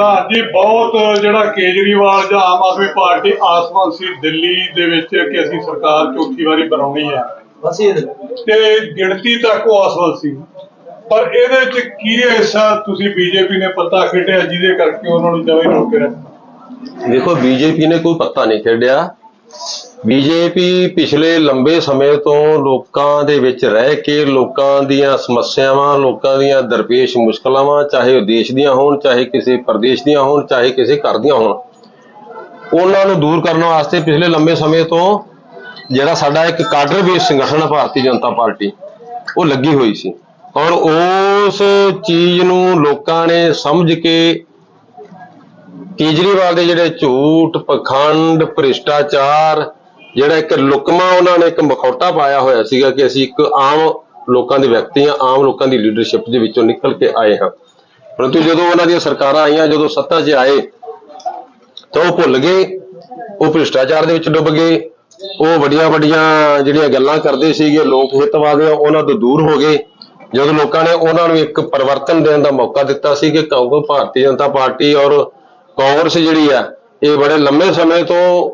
ਪ੍ਰਧਾਨ ਜੀ ਬਹੁਤ ਜਿਹੜਾ ਕੇਜਰੀਵਾਲ ਜਾਂ ਆਮ ਆਦਮੀ ਪਾਰਟੀ ਆਸਮਾਨ ਸੀ ਦਿੱਲੀ ਦੇ ਵਿੱਚ ਕਿ ਅਸੀਂ ਸਰਕਾਰ ਚੌਥੀ ਵਾਰੀ ਬਣਾਉਣੀ ਹੈ। ਬਸ ਇਹ ਤੇ ਗਿਣਤੀ ਤੱਕ ਉਹ ਆਸਮਾਨ ਸੀ। ਪਰ ਇਹਦੇ ਵਿੱਚ ਕੀ ਹਿੱਸਾ ਤੁਸੀਂ ਬੀਜੇਪੀ ਨੇ ਪੱਤਾ ਖੇਡਿਆ ਜਿਹਦੇ ਕਰਕੇ ਉਹਨਾਂ ਨੂੰ ਜਵੇਂ ਰੋਕ ਕੇ ਰੱਖਿਆ ਦੇਖੋ ਬੀਜੇਪੀ ਨੇ ਕੋਈ ਪੱਤਾ ਨਹੀਂ ਖੇਡਿਆ। ਬੀਜੇਪੀ ਪਿਛਲੇ ਲੰਬੇ ਸਮੇਂ ਤੋਂ ਲੋਕਾਂ ਦੇ ਵਿੱਚ ਰਹਿ ਕੇ ਲੋਕਾਂ ਦੀਆਂ ਸਮੱਸਿਆਵਾਂ, ਲੋਕਾਂ ਦੀਆਂ ਦਰਪੇਸ਼ ਮੁਸ਼ਕਲਾਵਾਂ, ਚਾਹੇ ਉਹ ਦੇਸ਼ ਦੀਆਂ ਹੋਣ, ਚਾਹੇ ਕਿਸੇ ਪ੍ਰਦੇਸ਼ ਦੀਆਂ ਹੋਣ, ਚਾਹੇ ਕਿਸੇ ਘਰ ਦੀਆਂ ਹੋਣ, ਉਹਨਾਂ ਨੂੰ ਦੂਰ ਕਰਨ ਵਾਸਤੇ ਪਿਛਲੇ ਲੰਬੇ ਸਮੇਂ ਤੋਂ ਜਿਹੜਾ ਸਾਡਾ ਇੱਕ ਕਾਡਰ ਬੇਸ ਸੰਗਠਨ ਹੈ ਭਾਰਤੀ ਜਨਤਾ ਪਾਰਟੀ, ਉਹ ਲੱਗੀ ਹੋਈ ਸੀ। ਔਰ ਉਸ ਚੀਜ਼ ਨੂੰ ਲੋਕਾਂ ਨੇ ਸਮਝ ਕੇ ਕੇਜਰੀਵਾਲ ਦੇ ਜਿਹੜੇ ਝੂਠ, ਪਖੰਡ, ਭ੍ਰਿਸ਼ਟਾਚਾਰ ਜਿਹੜਾ ਇੱਕ ਲੁਕਮਾ ਉਹਨਾਂ ਨੇ ਇੱਕ ਮਖੌਟਾ ਪਾਇਆ ਹੋਇਆ ਸੀਗਾ ਕਿ ਅਸੀਂ ਇੱਕ ਆਮ ਲੋਕਾਂ ਦੇ ਵਿਅਕਤੀ ਹਾਂ, ਆਮ ਲੋਕਾਂ ਦੀ ਲੀਡਰਸ਼ਿਪ ਦੇ ਵਿੱਚੋਂ ਨਿਕਲ ਕੇ ਆਏ ਹਾਂ। ਪਰੰਤੂ ਜਦੋਂ ਉਹਨਾਂ ਦੀਆਂ ਸਰਕਾਰਾਂ ਆਈਆਂ, ਜਦੋਂ ਸੱਤਾ 'ਚ ਆਏ, ਤਾਂ ਉਹ ਭੁੱਲ ਗਏ, ਉਹ ਭ੍ਰਿਸ਼ਟਾਚਾਰ ਦੇ ਵਿੱਚ ਡੁੱਬ ਗਏ, ਉਹ ਵੱਡੀਆਂ ਵੱਡੀਆਂ ਜਿਹੜੀਆਂ ਗੱਲਾਂ ਕਰਦੇ ਸੀਗੇ, ਲੋਕ ਹਿੱਤਵਾਦੀਆਂ ਉਹਨਾਂ ਤੋਂ ਦੂਰ ਹੋ ਗਏ। ਜਦੋਂ ਲੋਕਾਂ ਨੇ ਉਹਨਾਂ ਨੂੰ ਇੱਕ ਪਰਿਵਰਤਨ ਦੇਣ ਦਾ ਮੌਕਾ ਦਿੱਤਾ ਸੀ ਕਿ ਕਹੋ ਭਾਰਤੀ ਜਨਤਾ ਪਾਰਟੀ ਔਰ ਕਾਂਗਰਸ ਜਿਹੜੀ ਆ, ਇਹ ਬੜੇ ਲੰਮੇ ਸਮੇਂ ਤੋਂ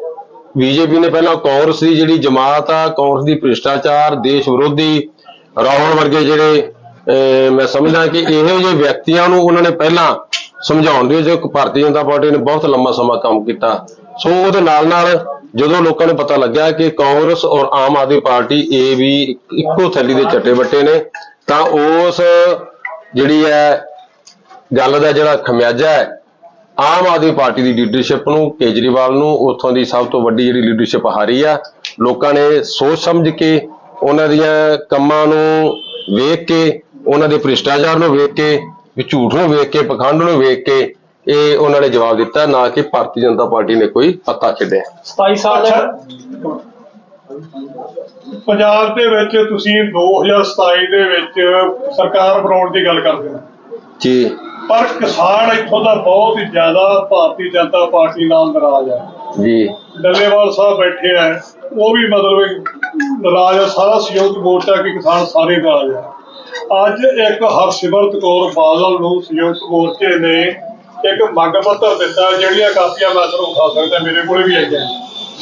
ਬੀਜੇਪੀ ਨੇ ਪਹਿਲਾਂ ਕਾਂਗਰਸ ਦੀ ਜਿਹੜੀ ਜਮਾਤ ਆ ਕਾਂਗਰਸ ਦੀ ਭ੍ਰਿਸ਼ਟਾਚਾਰ ਦੇਸ਼ ਵਿਰੋਧੀ ਰਾਵਣ ਵਰਗੇ ਜਿਹੜੇ ਅਹ, ਮੈਂ ਸਮਝਦਾ ਕਿ ਇਹੋ ਜਿਹੇ ਵਿਅਕਤੀਆਂ ਨੂੰ ਉਹਨਾਂ ਨੇ ਪਹਿਲਾਂ ਸਮਝਾਉਣ ਦੇ ਵਿੱਚ ਭਾਰਤੀ ਜਨਤਾ ਪਾਰਟੀ ਨੇ ਬਹੁਤ ਲੰਮਾ ਸਮਾਂ ਕੰਮ ਕੀਤਾ। ਸੋ ਉਹਦੇ ਨਾਲ ਨਾਲ ਜਦੋਂ ਲੋਕਾਂ ਨੂੰ ਪਤਾ ਲੱਗਿਆ ਕਿ ਕਾਂਗਰਸ ਔਰ ਆਮ ਆਦਮੀ ਪਾਰਟੀ ਇਹ ਵੀ ਇੱਕੋ ਥੈਲੀ ਦੇ ਚੱਟੇ ਵੱਟੇ ਨੇ ਤਾਂ ਉਸ ਜਿਹੜੀ ਹੈ ਗੱਲ ਦਾ ਜਿਹੜਾ ਖਮਿਆਜਾ ਹੈ ਆਮ ਆਦਮੀ ਪਾਰਟੀ ਦੀ ਲੀਡਰਸ਼ਿਪ ਨੂੰ ਕੇਜਰੀਵਾਲ ਨੂੰ ਉੱਥੋਂ ਦੀ ਸਭ ਤੋਂ ਵੱਡੀ ਜਿਹੜੀ ਲੀਡਰਸ਼ਿਪ ਹਾਰੀ ਆ ਲੋਕਾਂ ਨੇ ਸੋਚ ਸਮਝ ਕੇ ਉਹਨਾਂ ਦੀਆਂ ਕੰਮਾਂ ਨੂੰ ਵੇਖ ਕੇ ਉਹਨਾਂ ਦੇ ਭ੍ਰਿਸ਼ਟਾਚਾਰ ਨੂੰ ਵੇਖ ਕੇ ਵੀ ਝੂਠ ਨੂੰ ਵੇਖ ਕੇ ਪਖੰਡ ਨੂੰ ਵੇਖ ਕੇ ਇਹ ਉਹਨਾਂ ਨੇ ਜਵਾਬ ਦਿੱਤਾ ਨਾ ਕਿ ਭਾਰਤੀ ਜਨਤਾ ਪਾਰਟੀ ਨੇ ਕੋਈ ਪੱਤਾ ਛੱਡਿਆ 27 ਸਾਲ ਪੰਜਾਬ ਦੇ ਵਿੱਚ ਤੁਸੀਂ 2027 ਦੇ ਵਿੱਚ ਸਰਕਾਰ ਬਣਾਉਣ ਦੀ ਗੱਲ ਕਰਦੇ ਹੋ। ਜੀ। ਪਰ ਕਿਸਾਨ ਇੱਥੋਂ ਦਾ ਬਹੁਤ ਹੀ ਜ਼ਿਆਦਾ ਭਾਰਤੀ ਜਨਤਾ ਪਾਰਟੀ ਨਾਲ ਨਾਰਾਜ਼ ਹੈ। ਜੀ। ਡੱਲੇਵਾਲ ਸਾਹਿਬ ਬੈਠੇ ਆ ਉਹ ਵੀ ਮਤਲਬ ਨਾਰਾਜ਼ ਆ ਸਾਰਾ ਸੰਯੁਕਤ ਮੋਰਚਾ ਕਿ ਕਿਸਾਨ ਸਾਰੇ ਨਾਰਾਜ਼ ਆ। ਅੱਜ ਇੱਕ ਹਰਸਿਮਰਤ ਕੌਰ ਬਾਦਲ ਨੂੰ ਸੰਯੁਕਤ ਮੋਰਚੇ ਨੇ ਇੱਕ ਮੰਗ ਪੱਤਰ ਦਿੱਤਾ ਜਿਹੜੀਆਂ ਕਾਪੀਆਂ ਮੈਂ ਤੁਹਾਨੂੰ ਦਿਖਾ ਸਕਦਾ ਮੇਰੇ ਕੋਲੇ ਵੀ ਹੈਗੀਆਂ।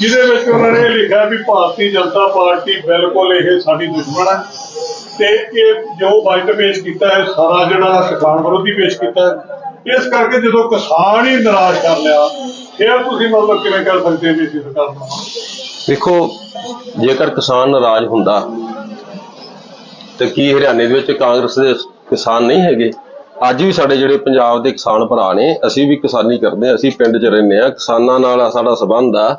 ਜਿਹਦੇ ਵਿੱਚ ਉਹਨਾਂ ਨੇ ਲਿਖਿਆ ਵੀ ਭਾਰਤੀ ਜਨਤਾ ਪਾਰਟੀ ਬਿਲਕੁਲ ਇਹ ਸਾਡੀ ਦੁਸ਼ਮਣ ਹੈ ਤੇ ਇਹ ਜੋ ਬਜਟ ਪੇਸ਼ ਕੀਤਾ ਹੈ, ਸਾਰਾ ਜਿਹੜਾ ਕਿਸਾਨ ਵਿਰੋਧੀ ਪੇਸ਼ ਕੀਤਾ ਹੈ, ਇਸ ਕਰਕੇ ਜਦੋਂ ਕਿਸਾਨ ਹੀ ਨਾਰਾਜ਼ ਕਰ ਲਿਆ, ਫਿਰ ਤੁਸੀਂ ਮਤਲਬ ਕਿਵੇਂ ਕਰ ਸਕਦੇ ਹੋ ਵੀ ਸਰਕਾਰ ਬਣਾਵਾਂਗੇ ਦੇਖੋ, ਜੇਕਰ ਕਿਸਾਨ ਨਾਰਾਜ਼ ਹੁੰਦਾ, ਤੇ ਕੀ ਹਰਿਆਣੇ ਦੇ ਵਿੱਚ ਕਾਂਗਰਸ ਦੇ ਕਿਸਾਨ ਨਹੀਂ ਹੈਗੇ? ਅੱਜ ਵੀ ਸਾਡੇ ਜਿਹੜੇ ਪੰਜਾਬ ਦੇ ਕਿਸਾਨ ਭਰਾ ਨੇ, ਅਸੀਂ ਵੀ ਕਿਸਾਨੀ ਕਰਦੇ ਹਾਂ, ਅਸੀਂ ਪਿੰਡ 'ਚ ਰਹਿੰਦੇ ਆ ਕਿਸਾਨਾਂ ਨਾਲ ਸਾਡਾ ਸਬੰਧ ਆ।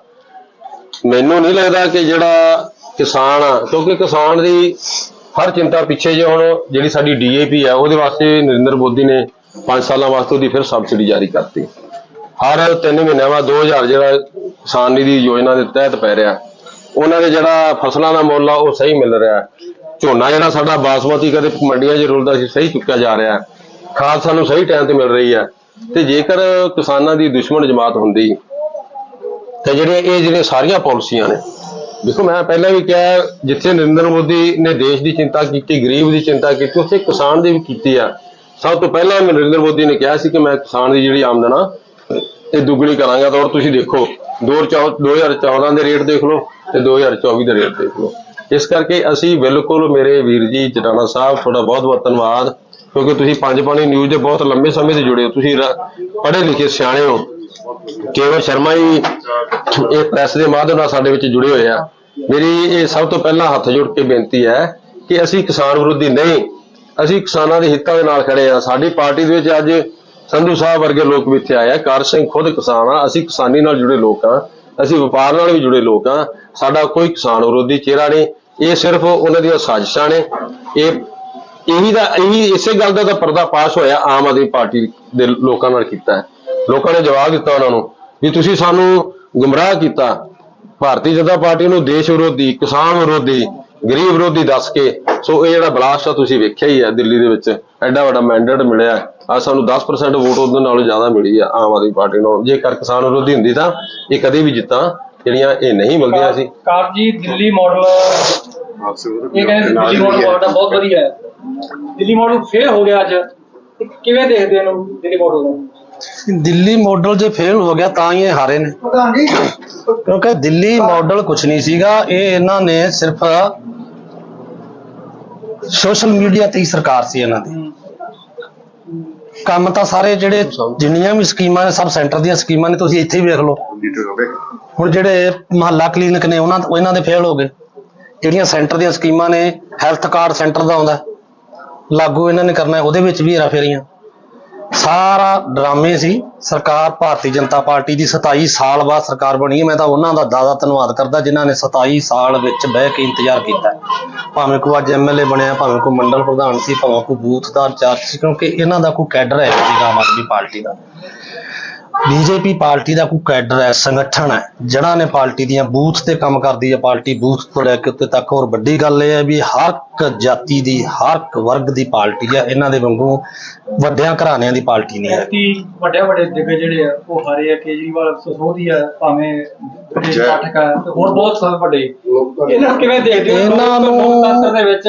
ਮੈਨੂੰ ਨਹੀਂ ਲੱਗਦਾ ਕਿ ਜਿਹੜਾ ਕਿਸਾਨ ਆ, ਕਿਉਂਕਿ ਕਿਸਾਨ ਦੀ ਹਰ ਚਿੰਤਾ ਪਿੱਛੇ ਜੇ ਹੁਣ ਜਿਹੜੀ ਸਾਡੀ ਡੀਏਪੀ ਹੈ ਉਹਦੇ ਵਾਸਤੇ ਨਰਿੰਦਰ ਮੋਦੀ ਨੇ 5 ਸਾਲਾਂ ਵਾਸਤੇ ਉਹਦੀ ਫਿਰ ਸਬਸਿਡੀ ਜਾਰੀ ਕਰਤੀ। ਹਰ 3 ਮਹੀਨਿਆਂ ਬਾਅਦ 2000 ਜਿਹੜਾ ਕਿਸਾਨ ਨਿਧੀ ਯੋਜਨਾ ਦੇ ਤਹਿਤ ਪੈ ਰਿਹਾ। ਉਹਨਾਂ ਦੇ ਜਿਹੜਾ ਫਸਲਾਂ ਦਾ ਮੁੱਲ ਆ, ਉਹ ਸਹੀ ਮਿਲ ਰਿਹਾ। ਝੋਨਾ ਜਿਹੜਾ ਸਾਡਾ ਬਾਸਮਤੀ ਕਦੇ ਮੰਡੀਆਂ 'ਚ ਰੁਲਦਾ ਸੀ, ਸਹੀ ਚੁੱਕਿਆ ਜਾ ਰਿਹਾ। ਖਾਦ ਸਾਨੂੰ ਸਹੀ ਟਾਈਮ ਤੇ ਮਿਲ ਰਹੀ ਹੈ ਤੇ ਜੇਕਰ ਕਿਸਾਨਾਂ ਦੀ ਦੁਸ਼ਮਣ ਜਮਾਤ ਹੁੰਦੀ, ਤੇ ਜਿਹੜੇ ਇਹ ਜਿਹੜੀਆਂ ਸਾਰੀਆਂ ਪਾਲਿਸੀਆਂ ਨੇ ਦੇਖੋ, ਮੈਂ ਪਹਿਲਾਂ ਵੀ ਕਿਹਾ, ਜਿੱਥੇ ਨਰਿੰਦਰ ਮੋਦੀ ਨੇ ਦੇਸ਼ ਦੀ ਚਿੰਤਾ ਕੀਤੀ, ਗਰੀਬ ਦੀ ਚਿੰਤਾ ਕੀਤੀ, ਉੱਥੇ ਕਿਸਾਨ ਦੀ ਵੀ ਕੀਤੀ ਆ। ਸਭ ਤੋਂ ਪਹਿਲਾਂ ਨਰਿੰਦਰ ਮੋਦੀ ਨੇ ਕਿਹਾ ਸੀ ਕਿ ਮੈਂ ਕਿਸਾਨ ਦੀ ਜਿਹੜੀ ਆਮਦਨ ਆ, ਇਹ ਦੁੱਗਣੀ ਕਰਾਂਗਾ, ਤਾਂ ਔਰ ਤੁਸੀਂ ਦੇਖੋ 2014 ਦੇ ਰੇਟ ਦੇਖ ਲਓ ਤੇ 2024 ਦੇ ਰੇਟ ਦੇਖ ਲਓ। ਇਸ ਕਰਕੇ ਅਸੀਂ ਬਿਲਕੁਲ ਮੇਰੇ ਵੀਰ ਜੀ, ਜਟਾਣਾ ਸਾਹਿਬ, ਤੁਹਾਡਾ ਬਹੁਤ ਬਹੁਤ ਧੰਨਵਾਦ, ਕਿਉਂਕਿ ਤੁਸੀਂ ਪੰਜ ਪਾਣੀ ਨਿਊਜ਼ ਦੇ ਬਹੁਤ ਲੰਬੇ ਸਮੇਂ ਤੋਂ ਜੁੜੇ ਹੋ, ਤੁਸੀਂ ਪੜ੍ਹੇ ਲਿਖੇ ਸਿਆਣੇ ਹੋ। ਕੇਵਲ ਸ਼ਰਮਾ ਹੀ ਇਹ ਪ੍ਰੈਸ ਦੇ ਮਾਧਿਅਮ ਨਾਲ ਸਾਡੇ ਵਿੱਚ ਜੁੜੇ ਹੋਏ ਆ। ਮੇਰੀ ਇਹ ਸਭ ਤੋਂ ਪਹਿਲਾਂ ਹੱਥ ਜੋੜ ਕੇ ਬੇਨਤੀ ਹੈ ਕਿ ਅਸੀਂ ਕਿਸਾਨ ਵਿਰੋਧੀ ਨਹੀਂ, ਅਸੀਂ ਕਿਸਾਨਾਂ ਦੇ ਹਿੱਤਾਂ ਦੇ ਨਾਲ ਖੜੇ ਆ। ਸਾਡੀ ਪਾਰਟੀ ਦੇ ਵਿੱਚ ਅੱਜ ਸੰਧੂ ਸਾਹਿਬ ਵਰਗੇ ਲੋਕ ਵੀ ਇੱਥੇ ਆਏ ਆ। ਕਾਰ ਸਿੰਘ ਖੁਦ ਕਿਸਾਨ ਆ। ਅਸੀਂ ਕਿਸਾਨੀ ਨਾਲ ਜੁੜੇ ਲੋਕ ਆ। ਅਸੀਂ ਵਪਾਰ ਨਾਲ ਵੀ ਜੁੜੇ ਲੋਕ ਆ। ਸਾਡਾ ਕੋਈ ਕਿਸਾਨ ਵਿਰੋਧੀ ਚਿਹਰਾ ਨਹੀਂ। ਇਹ ਸਿਰਫ ਉਹਨਾਂ ਦੀਆਂ ਸਾਜ਼ਿਸ਼ਾਂ ਨੇ। ਇਹ ਇਹੀ ਦਾ ਇਹੀ ਇਸੇ ਗੱਲ ਦਾ ਤਾਂ ਪਰਦਾ ਪਾਸ ਹੋਇਆ ਆਮ ਆਦਮੀ ਪਾਰਟੀ ਦੇ ਲੋਕਾਂ ਨਾਲ ਕੀਤਾ। ਹੈ ਲੋਕਾਂ ਨੇ ਜਵਾਬ ਦਿੱਤਾ ਉਹਨਾਂ ਨੂੰ ਵੀ ਤੁਸੀਂ ਸਾਨੂੰ ਗੁੰਮਰਾਹ ਕੀਤਾ। ਭਾਰਤੀ ਜਨਤਾ ਪਾਰਟੀ ਨੂੰ ਦੇਸ਼ ਵਿਰੋਧੀ, ਕਿਸਾਨ ਵਿਰੋਧੀ, ਗਰੀਬ ਵਿਰੋਧੀ ਦੱਸ ਕੇ, ਸੋ ਇਹ ਜਿਹੜਾ ਬਲਾਸਟ ਆ ਤੁਸੀਂ ਵੇਖਿਆ ਹੀ ਹੈ ਦਿੱਲੀ ਦੇ ਵਿੱਚ, ਐਡਾ ਵੱਡਾ ਮੈਂਡੇਟ ਮਿਲਿਆ। ਆ ਸਾਨੂੰ 10% ਵੋਟ ਉਹਦੇ ਨਾਲੋਂ ਜ਼ਿਆਦਾ ਮਿਲੀ ਆ ਆਮ ਆਦਮੀ ਪਾਰਟੀ ਨੂੰ ਜੇਕਰ ਕਿਸਾਨ ਵਿਰੋਧੀ ਹੁੰਦੀ ਤਾਂ ਇਹ ਕਦੇ ਵੀ ਜਿੱਤਾਂ, ਜਿਹੜੀਆਂ ਇਹ ਨਹੀਂ ਮਿਲਦੀਆਂ ਸੀ। ਕਾਰ ਜੀ, ਦਿੱਲੀ ਮਾਡਲ ਇਹ ਕਹਿੰਦੇ ਦਿੱਲੀ ਮਾਡਲ ਤੁਹਾਡਾ ਬਹੁਤ ਵਧੀਆ ਹੈ। ਦਿੱਲੀ ਮਾਡਲ ਫੇਲ ਹੋ ਗਿਆ ਅੱਜ। ਕਿਵੇਂ ਦੇਖਦੇ ਇਹਨੂੰ, ਦਿੱਲੀ ਮਾਡਲ ਨੂੰ? ਦਿੱਲੀ ਮਾਡਲ ਜੇ ਫੇਲ ਹੋ ਗਿਆ ਤਾਂ ਹੀ ਇਹ ਹਾਰੇ ਨੇ। ਕਿਉਂਕਿ ਦਿੱਲੀ ਮਾਡਲ ਕੁਝ ਨਹੀਂ ਸੀਗਾ ਇਹ ਇਹਨਾਂ ਨੇ ਸਿਰਫ ਸੋਸ਼ਲ ਮੀਡੀਆ ਤੇ ਹੀ ਸਰਕਾਰ ਸੀ ਇਹਨਾਂ ਦੀ। ਕੰਮ ਤਾਂ ਸਾਰੇ ਜਿਹੜੇ ਜਿੰਨੀਆਂ ਵੀ ਸਕੀਮਾਂ ਨੇ ਸਭ ਸੈਂਟਰ ਦੀਆਂ ਸਕੀਮਾਂ ਨੇ ਤੁਸੀਂ ਇੱਥੇ ਹੀ ਵੇਖ ਲਓ। ਹੁਣ ਜਿਹੜੇ ਮਹੱਲਾ ਕਲੀਨਿਕ ਨੇ ਉਹਨਾਂ ਇਹਨਾਂ ਦੇ ਫੇਲ ਹੋ ਗਏ। ਜਿਹੜੀਆਂ ਸੈਂਟਰ ਦੀਆਂ ਸਕੀਮਾਂ ਨੇ ਹੈਲਥ ਕਾਰਡ ਸੈਂਟਰ ਦਾ ਆਉਂਦਾ। ਲਾਗੂ ਇਹਨਾਂ ਨੇ ਕਰਨਾ ਹੈ, ਉਹਦੇ ਵਿੱਚ ਵੀ ਹੇਰਾ ਫੇਰੀਆਂ ਸਾਰਾ ਡਰਾਮੇ ਸੀ। ਸਰਕਾਰ ਭਾਰਤੀ ਜਨਤਾ ਪਾਰਟੀ ਦੀ 27 ਸਾਲ ਬਾਅਦ ਸਰਕਾਰ ਬਣੀ। ਹੈ ਮੈਂ ਤਾਂ ਉਹਨਾਂ ਦਾ ਦਾਦਾ ਧੰਨਵਾਦ ਕਰਦਾ, ਜਿਨ੍ਹਾਂ ਨੇ 27 ਸਾਲ ਵਿੱਚ ਬਹਿ ਕੇ ਇੰਤਜ਼ਾਰ ਕੀਤਾ। ਭਾਵੇਂ ਕੋਈ ਅੱਜ ਐਮਐਲਏ ਬਣਿਆ, ਭਾਵੇਂ ਕੋਈ ਮੰਡਲ ਪ੍ਰਧਾਨ ਸੀ, ਭਾਵੇਂ ਕੋਈ ਬੂਥ ਦਾ ਇੰਚਾਰਜ ਸੀ, ਕਿਉਂਕਿ ਇਹਨਾਂ ਦਾ ਕੋਈ ਕੈਡਰ ਹੈ ਨਹੀਂ ਆਮ ਆਦਮੀ ਪਾਰਟੀ ਦਾ। ਬੀਜੇਪੀ ਪਾਰਟੀ ਦਾ ਕੋਈ ਕੈਡਰ ਹੈ ਸੰਗਠਨ ਹੈ ਜਿਹੜਾ ਨੇ ਪਾਰਟੀ ਦੀਆਂ ਬੂਥ ਤੇ ਕੰਮ ਕਰਦੀ ਹੈ ਪਾਰਟੀ ਬੂਥ ਤੋਂ ਲੈ ਕੇ ਉੱਤੇ ਤੱਕ ਹੋਰ ਵੱਡੀ ਗੱਲ ਇਹ ਹੈ ਵੀ ਹਰ ਇੱਕ ਜਾਤੀ ਦੀ ਹਰ ਇੱਕ ਵਰਗ ਦੀ ਪਾਰਟੀ ਹੈ ਇਹਨਾਂ ਦੇ ਵਾਂਗੂ ਵੱਡਿਆਂ ਘਰਾਣਿਆਂ ਦੀ ਪਾਰਟੀ ਨਹੀਂ ਹੈ। ਕਿ ਵੱਡੇ ਵੱਡੇ ਦਿੱਗੇ ਜਿਹੜੇ ਆ ਉਹ ਹਾਰੇ ਆ ਕੇਜਰੀਵਾਲ ਸਸੋਦੀ ਆ ਭਾਵੇਂ ਪਾਠਕ ਆ ਤੇ ਹੋਰ ਬਹੁਤ ਸਾਰੇ ਵੱਡੇ। ਇਹਨਾਂ ਨੂੰ ਕਿਵੇਂ ਦੇਖਦੇ ਹੋ? ਇਹਨਾਂ ਨੂੰ- ਲੋਕਤੰਤਰ ਦੇ ਵਿੱਚ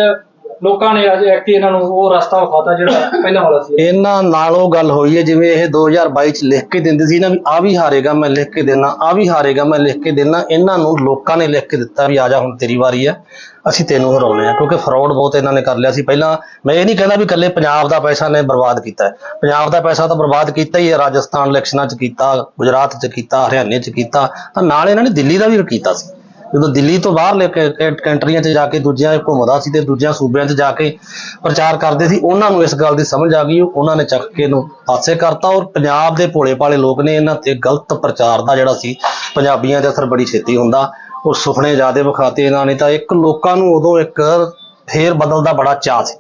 ਲੋਕਾਂ ਨੇ ਅੱਜ ਐਕਟੀ ਇਹਨਾਂ ਨੂੰ ਉਹ ਰਸਤਾ ਵਿਖਾਤਾ ਜਿਹੜਾ ਪਹਿਲਾਂ ਵਾਲਾ ਸੀ। ਇਹਨਾਂ ਨਾਲ ਉਹ ਗੱਲ ਹੋਈ ਹੈ, ਜਿਵੇਂ ਇਹ 2022 ਚ ਲਿਖ ਕੇ ਦਿੰਦੇ ਸੀ ਨਾ ਵੀ ਆ ਵੀ ਹਾਰੇਗਾ, ਮੈਂ ਲਿਖ ਕੇ ਦੇਣਾ ਆ ਵੀ ਹਾਰੇਗਾ, ਮੈਂ ਲਿਖ ਕੇ ਦੇਣਾ ਇਹਨਾਂ ਨੂੰ ਲੋਕਾਂ ਨੇ ਲਿਖ ਕੇ ਦਿੱਤਾ ਵੀ ਆ ਜਾ ਹੁਣ ਤੇਰੀ ਵਾਰੀ ਹੈ ਅਸੀਂ ਤੈਨੂੰ ਹਰਾਉਣੇ ਆ ਕਿਉਂਕਿ ਫਰਾਡ ਬਹੁਤ ਇਹਨਾਂ ਨੇ ਕਰ ਲਿਆ ਸੀ। ਪਹਿਲਾਂ ਮੈਂ ਇਹ ਨਹੀਂ ਕਹਿੰਦਾ ਵੀ ਇਕੱਲੇ ਪੰਜਾਬ ਦਾ ਪੈਸਾ ਨੇ ਬਰਬਾਦ ਕੀਤਾ ਪੰਜਾਬ ਦਾ ਪੈਸਾ ਤਾਂ ਬਰਬਾਦ ਕੀਤਾ ਹੀ ਹੈ, ਰਾਜਸਥਾਨ ਇਲੈਕਸ਼ਨਾਂ 'ਚ ਕੀਤਾ, ਗੁਜਰਾਤ 'ਚ ਕੀਤਾ, ਹਰਿਆਣੇ 'ਚ ਕੀਤਾ, ਤਾਂ ਨਾਲ ਇਹਨਾਂ ਨੇ ਦਿੱਲੀ ਦਾ ਵੀ ਕੀਤਾ ਸੀ। ਜਦੋਂ ਦਿੱਲੀ ਤੋਂ ਬਾਹਰ ਲੈ ਕੇ ਕੰਟਰੀਆਂ 'ਚ ਜਾ ਕੇ ਦੂਜਿਆਂ ਘੁੰਮਦਾ ਸੀ ਤੇ ਦੂਜਿਆਂ ਸੂਬਿਆਂ 'ਚ ਜਾ ਕੇ ਪ੍ਰਚਾਰ ਕਰਦੇ ਸੀ, ਉਹਨਾਂ ਨੂੰ ਇਸ ਗੱਲ ਦੀ ਸਮਝ ਆ ਗਈ, ਉਹਨਾਂ ਨੇ ਚੱਕ ਕੇ ਇਹਨੂੰ ਪਾਸੇ ਕਰਤਾ ਔਰ ਪੰਜਾਬ ਦੇ ਭੋਲੇ ਭਾਲੇ ਲੋਕ ਨੇ ਇਹਨਾਂ ਤੇ ਗਲਤ ਪ੍ਰਚਾਰ ਦਾ ਜਿਹੜਾ ਸੀ, ਪੰਜਾਬੀਆਂ ਦੇ ਅਸਰ ਬੜੀ ਛੇਤੀ ਹੁੰਦਾ, ਉਹ ਸੁਪਨੇ ਜ਼ਿਆਦੇ ਵਿਖਾਤੇ ਇਹਨਾਂ ਨੇ ਤਾਂ ਇੱਕ ਲੋਕਾਂ ਨੂੰ ਉਦੋਂ ਇੱਕ ਫੇਰ ਬਦਲ ਦਾ ਬੜਾ ਚਾਅ ਸੀ,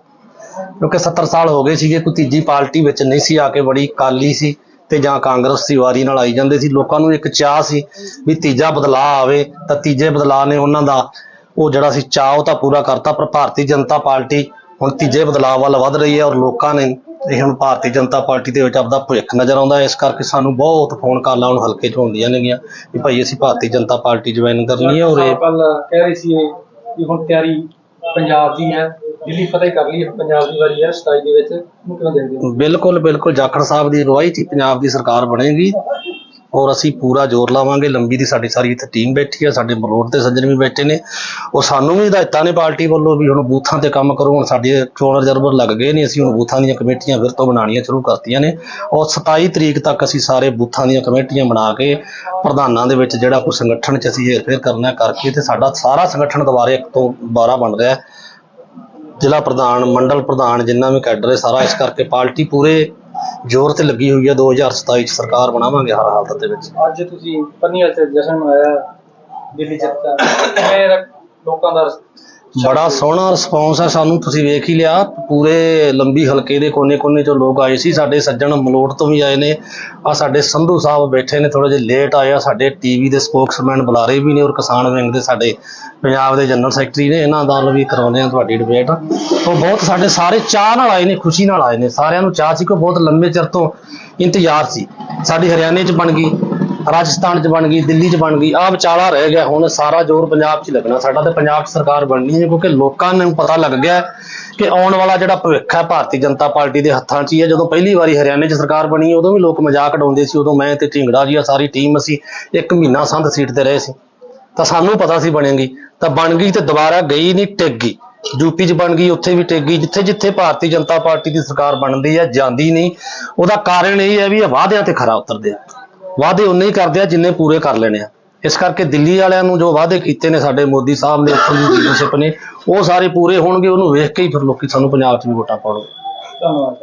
ਕਿਉਂਕਿ 70 ਸਾਲ ਹੋ ਗਏ ਸੀਗੇ, ਕੋਈ ਤੀਜੀ ਪਾਰਟੀ ਵਿੱਚ ਨਹੀਂ ਸੀ ਆ ਕੇ ਬੜੀ ਕਾਲੀ ਸੀ ਤੇ ਜਾਂ ਕਾਂਗਰਸ ਦੀ ਵਾਰੀ ਨਾਲ ਆਈ ਜਾਂਦੇ ਸੀ, ਲੋਕਾਂ ਨੂੰ ਇੱਕ ਚਾਹ ਸੀ ਵੀ ਤੀਜਾ ਬਦਲਾਅ ਆਵੇ, ਤਾਂ ਤੀਜੇ ਬਦਲਾਅ ਨੇ ਉਹਨਾਂ ਦਾ ਉਹ ਜਿਹੜਾ ਸੀ ਚਾਹ ਉਹ ਤਾਂ ਪੂਰਾ ਕਰਤਾ, ਪਰ ਭਾਰਤੀ ਜਨਤਾ ਪਾਰਟੀ ਹੁਣ ਤੀਜੇ ਬਦਲਾਅ ਵੱਲ ਵਧ ਰਹੀ ਹੈ ਔਰ ਲੋਕਾਂ ਨੇ ਇਹ ਹੁਣ ਭਾਰਤੀ ਜਨਤਾ ਪਾਰਟੀ ਦੇ ਵਿੱਚ ਆਪਦਾ ਭਵਿੱਖ ਨਜ਼ਰ ਆਉਂਦਾ ਇਸ ਕਰਕੇ ਸਾਨੂੰ ਬਹੁਤ ਫੋਨ ਕਾਲਾਂ ਹੁਣ ਹਲਕੇ 'ਚ ਹੁੰਦੀਆਂ ਨੇਗੀਆਂ ਵੀ ਭਾਈ ਅਸੀਂ ਭਾਰਤੀ ਜਨਤਾ ਪਾਰਟੀ ਜੁਆਇਨ ਕਰਨੀ ਹੈ ਔਰ ਇਹ ਕੱਲ ਕਹਿ ਰਹੀ ਸੀ ਕਿ ਹੁਣ ਤਿਆਰੀ ਪੰਜਾਬ ਦੀ ਹੈ। ਦਿੱਲੀ ਫਤਿਹ ਕਰ ਲਈ, ਪੰਜਾਬ ਦੀ ਵਾਰੀ ਹੈ 27 ਦੇ ਵਿੱਚ, ਉਹਨੂੰ ਕਿਵੇਂ ਦੇਖਦੇ ਹੋ ਬਿਲਕੁਲ ਬਿਲਕੁਲ, ਜਾਖੜ ਸਾਹਿਬ ਦੀ ਅਗਵਾਈ 'ਚ ਹੀ ਪੰਜਾਬ ਦੀ ਸਰਕਾਰ ਬਣੇਗੀ, ਔਰ ਅਸੀਂ ਪੂਰਾ ਜ਼ੋਰ ਲਾਵਾਂਗੇ, ਲੰਬੀ ਦੀ ਸਾਡੀ ਸਾਰੀ ਇੱਥੇ ਟੀਮ ਬੈਠੀ ਹੈ, ਸਾਡੇ ਮਲੋਟ ਦੇ ਸੱਜਣ ਵੀ ਬੈਠੇ ਨੇ, ਉਹ ਸਾਨੂੰ ਵੀ ਹਦਾਇਤਾਂ ਨੇ ਪਾਰਟੀ ਵੱਲੋਂ ਵੀ ਹੁਣ ਬੂਥਾਂ ਤੇ ਕੰਮ ਕਰੋ, ਹੁਣ ਸਾਡੇ ਚੋਣ ਰਿਜ਼ਰਵਰ ਲੱਗ ਗਏ ਨੇ, ਅਸੀਂ ਹੁਣ ਬੂਥਾਂ ਦੀਆਂ ਕਮੇਟੀਆਂ ਫਿਰ ਤੋਂ ਬਣਾਉਣੀਆਂ ਸ਼ੁਰੂ ਕਰਤੀਆਂ ਨੇ, ਔਰ 27 ਤਰੀਕ ਤੱਕ ਅਸੀਂ ਸਾਰੇ ਬੂਥਾਂ ਦੀਆਂ ਕਮੇਟੀਆਂ ਬਣਾ ਕੇ ਪ੍ਰਧਾਨਾਂ ਦੇ ਵਿੱਚ ਜਿਹੜਾ ਕੋਈ ਸੰਗਠਨ 'ਚ ਅਸੀਂ ਹੇਰ-ਫੇਰ ਕਰਨਾ ਕਰਕੇ ਤੇ ਸਾਡਾ ਸਾਰਾ ਸੰਗਠਨ ਦੁਬਾਰੇ ਇੱਕ ਤੋਂ 12 ਬਣ ਰਿਹਾ ਹੈ। ਜ਼ਿਲ੍ਹਾ ਪ੍ਰਧਾਨ, ਮੰਡਲ ਪ੍ਰਧਾਨ ਜਿੰਨਾ ਵੀ ਕੈਡਰ ਹੈ ਸਾਰਾ ਇਸ ਕਰਕੇ ਪਾਰਟੀ ਪੂਰੇ ਜ਼ੋਰ ਤੇ ਲੱਗੀ ਹੋਈ ਹੈ। 2027 ਚ ਸਰਕਾਰ ਬਣਾਵਾਂਗੇ ਹਰ ਹਾਲਤ ਦੇ ਵਿੱਚ। ਅੱਜ ਤੁਸੀਂ ਪੰਨੀਆਂ ਤੇ ਜਸ਼ਨ ਮਨਾਇਆ, ਦਿੱਲੀ ਚ ਕਿਵੇਂ ਲੋਕਾਂ ਦਾ ਬੜਾ ਸੋਹਣਾ ਰਿਸਪੌਂਸ ਹੈ ਸਾਨੂੰ ਤੁਸੀਂ ਵੇਖ ਹੀ ਲਿਆ ਪੂਰੇ ਲੰਬੀ ਹਲਕੇ ਦੇ ਕੋਨੇ-ਕੋਨੇ ਚੋਂ ਲੋਕ ਆਏ ਸੀ ਸਾਡੇ ਸੱਜਣ ਮਲੋਟ ਤੋਂ ਵੀ ਆਏ ਨੇ ਆ ਸਾਡੇ ਸੰਧੂ ਸਾਹਿਬ ਬੈਠੇ ਨੇ ਥੋੜੇ ਜਿਹਾ ਲੇਟ ਆਏ ਆ ਸਾਡੇ ਟੀਵੀ ਦੇ ਸਪੋਕਸਮੈਨ ਬੁਲਾਰੇ ਵੀ ਨੇ ਔਰ ਕਿਸਾਨ ਵਿੰਗ ਦੇ ਸਾਡੇ ਪੰਜਾਬ ਦੇ ਜਨਰਲ ਸੈਕਟਰੀ ਨੇ ਇਹਨਾਂ ਨਾਲ ਵੀ ਕਰਾਉਂਦੇ ਆ ਤੁਹਾਡੀ ਡਿਬੇਟ ਉਹ ਬਹੁਤ ਸਾਡੇ ਸਾਰੇ ਚਾਹ ਨਾਲ ਆਏ ਨੇ ਖੁਸ਼ੀ ਨਾਲ ਆਏ ਨੇ ਸਾਰਿਆਂ ਨੂੰ ਚਾਹ ਸੀ ਕਿ ਬਹੁਤ ਲੰਬੇ ਚਿਰ ਤੋਂ ਇੰਤਜ਼ਾਰ ਸੀ ਸਾਡੀ ਹਰਿਆਣੇ 'ਚ ਬਣ ਗਈ। ਰਾਜਸਥਾਨ 'ਚ ਬਣ ਗਈ, ਦਿੱਲੀ 'ਚ ਬਣ ਗਈ ਆ ਵਿਚਾਲਾ ਰਹਿ ਗਿਆ, ਹੁਣ ਸਾਰਾ ਜ਼ੋਰ ਪੰਜਾਬ 'ਚ ਲੱਗਣਾ, ਸਾਡਾ ਤੇ ਪੰਜਾਬ 'ਚ ਸਰਕਾਰ ਬਣਨੀ ਹੈ, ਕਿਉਂਕਿ ਲੋਕਾਂ ਨੂੰ ਪਤਾ ਲੱਗ ਗਿਆ ਕਿ ਆਉਣ ਵਾਲਾ ਜਿਹੜਾ ਭਵਿੱਖ ਹੈ ਭਾਰਤੀ ਜਨਤਾ ਪਾਰਟੀ ਦੇ ਹੱਥਾਂ 'ਚ ਹੀ ਹੈ। ਜਦੋਂ ਪਹਿਲੀ ਵਾਰੀ ਹਰਿਆਣੇ 'ਚ ਸਰਕਾਰ ਬਣੀ, ਉਦੋਂ ਵੀ ਲੋਕ ਮਜ਼ਾਕ ਉਡਾਉਂਦੇ ਸੀ, ਉਦੋਂ ਮੈਂ ਤੇ ਢਿੰਗੜਾ ਜੀ ਆ ਸਾਰੀ ਟੀਮ ਅਸੀਂ ਇੱਕ ਮਹੀਨਾ ਸੰਧ ਸੀਟ ਤੇ ਰਹੇ ਸੀ। ਤਾਂ ਸਾਨੂੰ ਪਤਾ ਸੀ ਬਣੇਗੀ। ਤਾਂ ਬਣ ਗਈ ਤੇ ਦੁਬਾਰਾ ਗਈ ਨਹੀਂ, ਟਿਕ ਗਈ। ਯੂਪੀ 'ਚ ਬਣ ਗਈ, ਉੱਥੇ ਵੀ ਟਿਕ ਗਈ, ਜਿੱਥੇ ਜਿੱਥੇ ਭਾਰਤੀ ਜਨਤਾ ਪਾਰਟੀ ਦੀ ਸਰਕਾਰ ਬਣਦੀ ਹੈ, ਜਾਂਦੀ ਨਹੀਂ। ਉਹਦਾ ਕਾਰਨ ਇਹ ਹੈ ਵੀ ਇਹ ਵਾਅਦਿਆਂ ਤੇ ਖਰਾ ਉਤਰਦੇ ਆ। ਵਾਅਦੇ ਉਨੇ ਹੀ ਕਰਦੇ ਆ ਜਿੰਨੇ ਪੂਰੇ ਕਰ ਲੈਣੇ ਆ। ਇਸ ਕਰਕੇ ਦਿੱਲੀ ਵਾਲਿਆਂ ਨੂੰ ਜੋ ਵਾਅਦੇ ਕੀਤੇ ਨੇ ਸਾਡੇ ਮੋਦੀ ਸਾਹਿਬ ਨੇ ਉੱਥੋਂ ਦੀ ਲੀਡਰਸ਼ਿਪ ਨੇ ਉਹ ਸਾਰੇ ਪੂਰੇ ਹੋਣਗੇ ਉਹਨੂੰ ਵੇਖ ਕੇ ਹੀ ਫਿਰ ਲੋਕੀ ਸਾਨੂੰ ਪੰਜਾਬ 'ਚ ਵੀ ਵੋਟਾਂ ਪਾਉਣਗੇ। ਧੰਨਵਾਦ